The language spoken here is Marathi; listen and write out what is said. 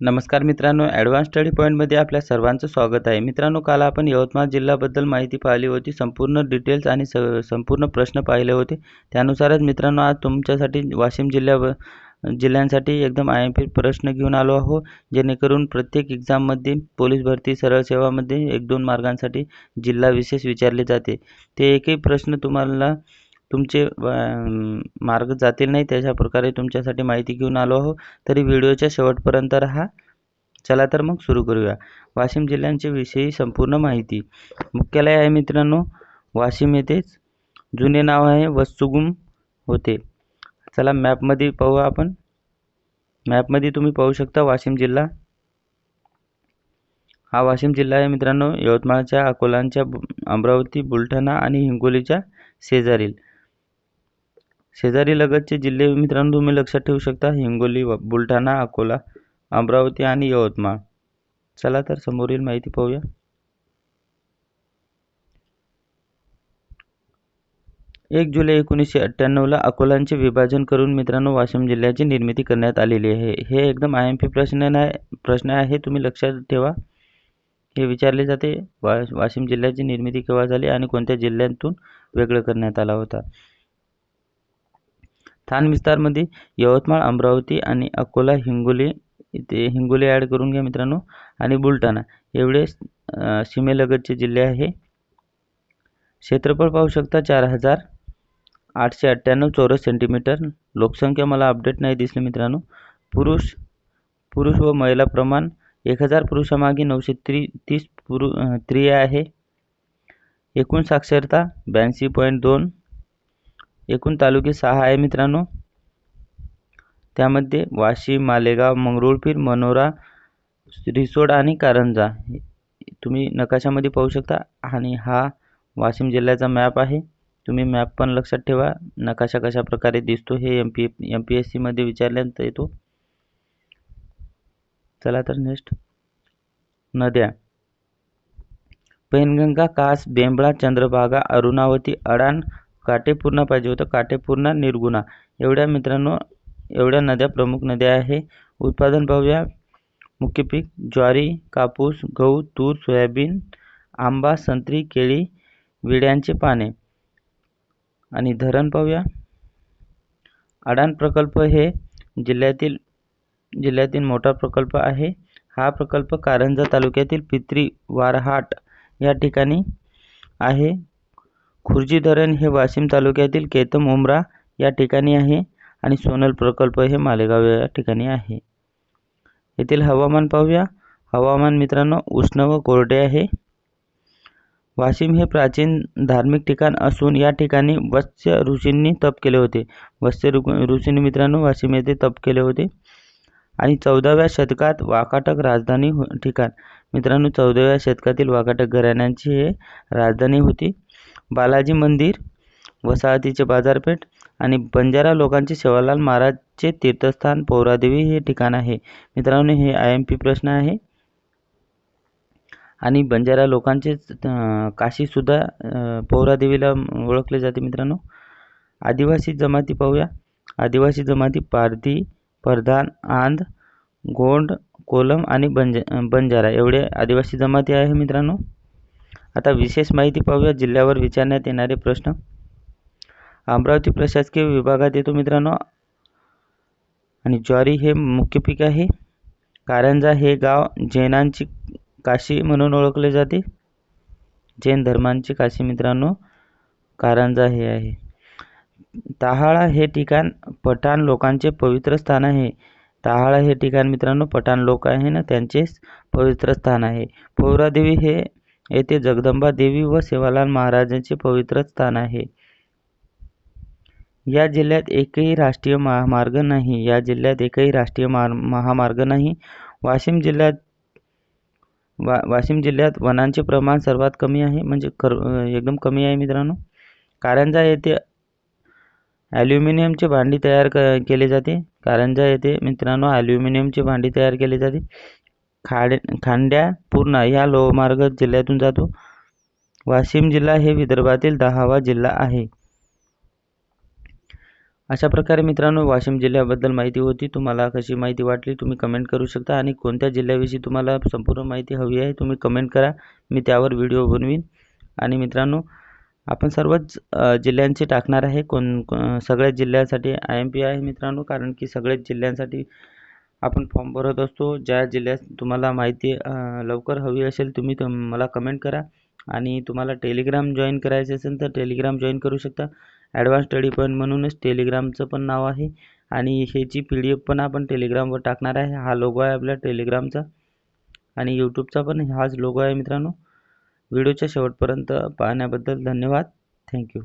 नमस्कार मित्रांनो ॲडव्हान्स स्टडी पॉईंटमध्ये आपल्या सर्वांचं स्वागत आहे. मित्रांनो काल आपण यवतमाळ जिल्ह्याबद्दल माहिती पाहिली होती. संपूर्ण डिटेल्स आणि स संपूर्ण प्रश्न पाहिले होते. त्यानुसारच मित्रांनो आज तुमच्यासाठी वाशिम जिल्ह्या जिल्ह्यांसाठी एकदम आय एम पी प्रश्न घेऊन आलो आहो जेणेकरून प्रत्येक एक्झाममध्ये पोलीस भरती सरळ सेवामध्ये एक दोन मार्गांसाठी जिल्हा विशेष विचारले जाते. ते एकही प्रश्न तुम्हाला तुमचे मार्ग जातील नाही त्याच्या प्रकारे तुमच्यासाठी माहिती घेऊन आलो आहो तरी व्हिडिओच्या शेवटपर्यंत राहा. चला तर मग सुरू करूया. वाशिम जिल्ह्यांच्या विषयी संपूर्ण माहिती. मुख्यालय आहे मित्रांनो वाशिम येथेच. जुने नाव आहे वस्तुगुम होते. चला मॅपमध्ये पाहू आपण. मॅपमध्ये तुम्ही पाहू शकता वाशिम जिल्हा. हा वाशिम जिल्हा आहे मित्रांनो यवतमाळच्या अकोलांच्या अमरावती बुलढाणा आणि हिंगोलीच्या शेजारील. शेजारी लगतचे जिल्हे मित्रांनो तुम्ही लक्षात ठेवू शकता. हिंगोली बुलढाणा अकोला अमरावती आणि यवतमाळ. चला तर समोरील माहिती पाहूया. एक जुलै एकोणीसशे अठ्ठ्याण्णवला अकोलांचे विभाजन करून मित्रांनो वाशिम जिल्ह्याची निर्मिती करण्यात आलेली आहे. हे एकदम आय एम पी प्रश्न नाही प्रश्न आहे तुम्ही लक्षात ठेवा. हे विचारले जाते वा वाशिम जिल्ह्याची निर्मिती केव्हा झाली आणि कोणत्या जिल्ह्यातून वेगळं करण्यात आला होता? ठाण विस्तारमध्ये यवतमाळ अमरावती आणि अकोला हिंगोली इथे हिंगोली ॲड करून घ्या मित्रांनो. आणि बुलढाणा एवढे सीमेलगतचे जिल्हे आहे. क्षेत्रफळ पाहू शकता चार हजार आठशे अठ्ठ्याण्णव चौरस सेंटीमीटर लोकसंख्या मला अपडेट नाही दिसली मित्रांनो. पुरुष पुरुष व महिला प्रमाण एक हजार पुरुषामागे नऊशे त्री तीस पुरु स्त्रिया आहे. एकूण साक्षरता ब्याऐंशी पॉईंट दोन एकूण तालुके सहा आहे मित्रांनो. त्यामध्ये वाशिम मालेगाव मंगरुळपीर मनोरा रिसोड आणि कारंजा. तुम्ही नकाशामध्ये पाहू शकता आणि हा वाशिम जिल्ह्याचा मॅप आहे. तुम्ही मॅप पण लक्षात ठेवा. नकाशा कशा प्रकारे दिसतो हे M P M P S सीमध्ये विचारल्यानंतर येतो. चला तर नेक्स्ट नद्या. पैनगंगा कास बेंबळा चंद्रभागा अरुणावती अडाण काटेपूर्णा पाहिजे होतं. काटेपूर्णा निर्गुणा. एवढ्या मित्रांनो एवढ्या नद्या प्रमुख नद्या आहे. उत्पादन पाहूया. मुख्य पीक ज्वारी कापूस गहू तूर सोयाबीन आंबा संत्री केळी विड्यांचे पाने. आणि धरण पाहूया. अडाण प्रकल्प हे जिल्ह्यातील जिल्ह्यातील मोठा प्रकल्प आहे. हा प्रकल्प कारंजा तालुक्यातील पित्री वारहाट या ठिकाणी आहे. खुर्जी धरण हे वाशिम तालुक्यातील केतम उमरा या ठिकाणी आहे आणि सोनल प्रकल्प हे मालेगाव या ठिकाणी आहे. येथील हवामान पाहूया. हवामान मित्रांनो उष्ण व कोरडे आहे. वाशिम हे प्राचीन धार्मिक ठिकाण असून या ठिकाणी वत्स्य ऋषींनी तप केले होते. वत्स्य ऋषींनी मित्रांनो वाशिम येथे तप केले होते. आणि चौदाव्या शतकात वाकाटक राजधानी हो-, ठिकाण. मित्रांनो चौदाव्या शतकातील वाकाटक घराण्यांची हे राजधानी होती. बालाजी मंदिर वसाहतीचे बाजारपेठ आणि बंजारा लोकांचे सेवालाल महाराजचे तीर्थस्थान पौरादेवी हे ठिकाण आहे. मित्रांनो हे आय एम पी प्रश्न आहे. आणि बंजारा लोकांचे काशीसुद्धा पौरादेवीला ओळखले जाते मित्रांनो. आदिवासी जमाती पाहूया. आदिवासी जमाती पारधी प्रधान आंध गोंड कोलम आणि बंज बंजारा एवढे आदिवासी जमाती आहे मित्रांनो. आता विशेष माहिती पाहूया जिल्ह्यावर विचारण्यात येणारे प्रश्न. अमरावती प्रशासकीय विभागात येतो मित्रांनो. आणि ज्वारी हे मुख्य पीक आहे. कारंजा हे गाव जैनांची काशी म्हणून ओळखले जाते. जैन धर्मांची काशी मित्रांनो कारंजा हे आहे. ताहाळा हे ठिकाण पठाण लोकांचे पवित्र स्थान आहे. ताहाळा हे ठिकाण मित्रांनो पठाण लोक आहे ना त्यांचेच पवित्र स्थान आहे. पौरादेवी हे येथे जगदंबा देवी व सेवालाल महाराजांचे पवित्र स्थान आहे. या जिल्ह्यात एकही राष्ट्रीय महामार्ग नाही. या जिल्ह्यात एकही राष्ट्रीय महामार्ग नाही. वाशिम जिल्ह्यात वा वाशिम जिल्ह्यात वनांचे प्रमाण सर्वात कमी आहे. म्हणजे कर एकदम कमी आहे मित्रांनो. कारंजा येथे ॲल्युमिनियमचे भांडी तयार क केले जाते. कारंजा येथे मित्रांनो ॲल्युमिनियमची भांडी तयार केली जाते. खाड खांड्या पूर्णा ह्या लोहमार्ग जिल्ह्यातून जातो. वाशिम जिल्हा हे विदर्भातील दहावा जिल्हा आहे. अशा प्रकारे मित्रांनो वाशिम जिल्ह्याबद्दल माहिती होती. तुम्हाला कशी माहिती वाटली तुम्ही कमेंट करू शकता आणि कोणत्या जिल्ह्याविषयी तुम्हाला संपूर्ण माहिती हवी आहे तुम्ही कमेंट करा. मी त्यावर व्हिडिओ बनवीन. आणि मित्रांनो आपण सर्वच जिल्ह्यांचे टाकणार आहे. कोण सगळ्या जिल्ह्यासाठी आय एम पी आहे मित्रांनो कारण की सगळ्याच जिल्ह्यांसाठी आपण फॉर्म भरत असतो. ज्या जिल्ह्यात तुम्हाला माहिती लवकर हवी असेल तुम्ही मला कमेंट करा. आणि तुम्हाला टेलिग्राम जॉईन करायचे असेल तर टेलिग्राम जॉईन करू शकता. ॲडव्हान्स स्टडी पॉईंट म्हणूनच टेलिग्रामचं पण नाव आहे. आणि ह्याची पी डी एफ पण आपण टेलिग्रामवर टाकणार आहे. हा लोगो आहे आपल्या टेलिग्रामचा आणि यूट्यूबचा पण हाच लोगो आहे मित्रांनो. व्हिडिओच्या शेवटपर्यंत पाहण्याबद्दल धन्यवाद. थँक्यू